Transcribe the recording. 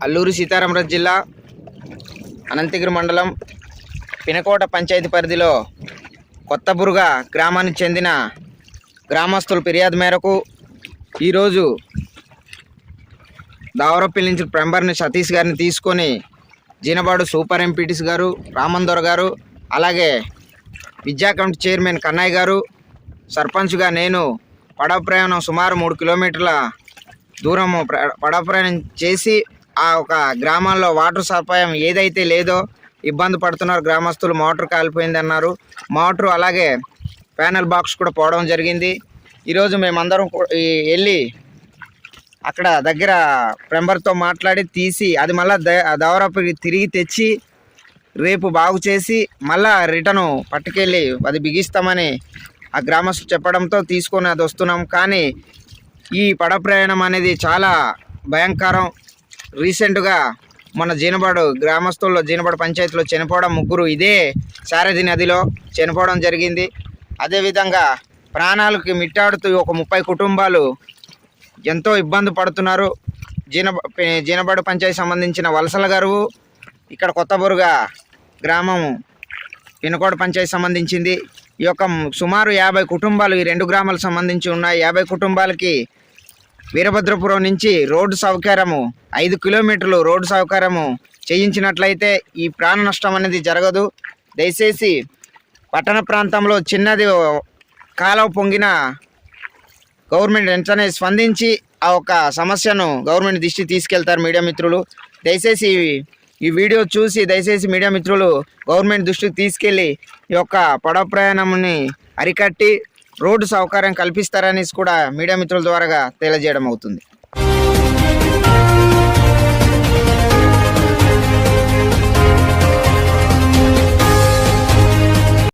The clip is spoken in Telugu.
అల్లూరి సీతారామరాజు జిల్లా అనంతగిరి మండలం పినకోట పంచాయతీ పరిధిలో కొత్తబురుగ గ్రామానికి చెందిన గ్రామస్తుల ఫిర్యాదు మేరకు ఈరోజు దావరపల్లి నుంచి ప్రెంబర్ని సతీష్ గారిని తీసుకొని జీనబాడు సూపర్ ఎంపీటీస్ గారు రామందొర గారు అలాగే విద్యా కమిటీ చైర్మన్ కన్నయ్య గారు సర్పంచ్గా నేను పడవ ప్రయాణం సుమారు మూడు కిలోమీటర్ల దూరము ప్ర- పడవ ప్రయాణం చేసి ఆ ఒక గ్రామాల్లో వాటర్ సదుపాయం ఏదైతే లేదో ఇబ్బంది పడుతున్నారు గ్రామస్తులు మోటార్ కాలిపోయింది అన్నారు మోటార్ అలాగే ప్యానల్ బాక్స్ కూడా పోవడం జరిగింది. ఈరోజు మేమందరం వెళ్ళి అక్కడ దగ్గర ప్లంబర్తో మాట్లాడి తీసి అది మళ్ళీ దవరపు తిరిగి తెచ్చి రేపు బాగు చేసి మళ్ళా రిటర్ను పట్టుకెళ్ళి అది బిగిస్తామని ఆ గ్రామస్తులు చెప్పడంతో తీసుకొని అది వస్తున్నాం. కానీ ఈ పడ ప్రయాణం అనేది చాలా భయంకరం. రీసెంట్గా మన జీనబాడు గ్రామస్తుల్లో జీనబాడు పంచాయతీలో చనిపోవడం ముగ్గురు ఇదే సారథి నదిలో చనిపోవడం జరిగింది. అదేవిధంగా ప్రాణాలకి మిట్టాడుతూ ఒక ముప్పై కుటుంబాలు ఎంతో ఇబ్బంది పడుతున్నారు. జీన జీనబాడు పంచాయతీ సంబంధించిన వలసల గారు ఇక్కడ కొత్తబురుగా గ్రామం పినకోడ పంచాయతీ సంబంధించింది. ఈ యొక్క సుమారు యాభై కుటుంబాలు ఈ రెండు గ్రామాలకు సంబంధించి ఉన్నాయి. యాభై కుటుంబాలకి వీరభద్రపురం నుంచి రోడ్డు సౌకర్యము ఐదు కిలోమీటర్లు రోడ్డు సౌకర్యము చేయించినట్లయితే ఈ ప్రాణ నష్టం అనేది జరగదు. దయచేసి పట్టణ ప్రాంతంలో చిన్నది కాలువ పొంగిన గవర్నమెంట్ వెంటనే స్పందించి ఆ ఒక సమస్యను గవర్నమెంట్ దృష్టి తీసుకెళ్తారు మీడియా మిత్రులు. దయచేసి ఈ- ఈ వీడియో చూసి దయచేసి మీడియా మిత్రులు గవర్నమెంట్ దృష్టికి తీసుకెళ్ళి ఈ యొక్క పడవ ప్రయాణంని అరికట్టి రోడ్డు సౌకర్యం కల్పిస్తారనేసి కూడా మీడియా మిత్రుల ద్వారా తెలియజేయడం అవుతుంది.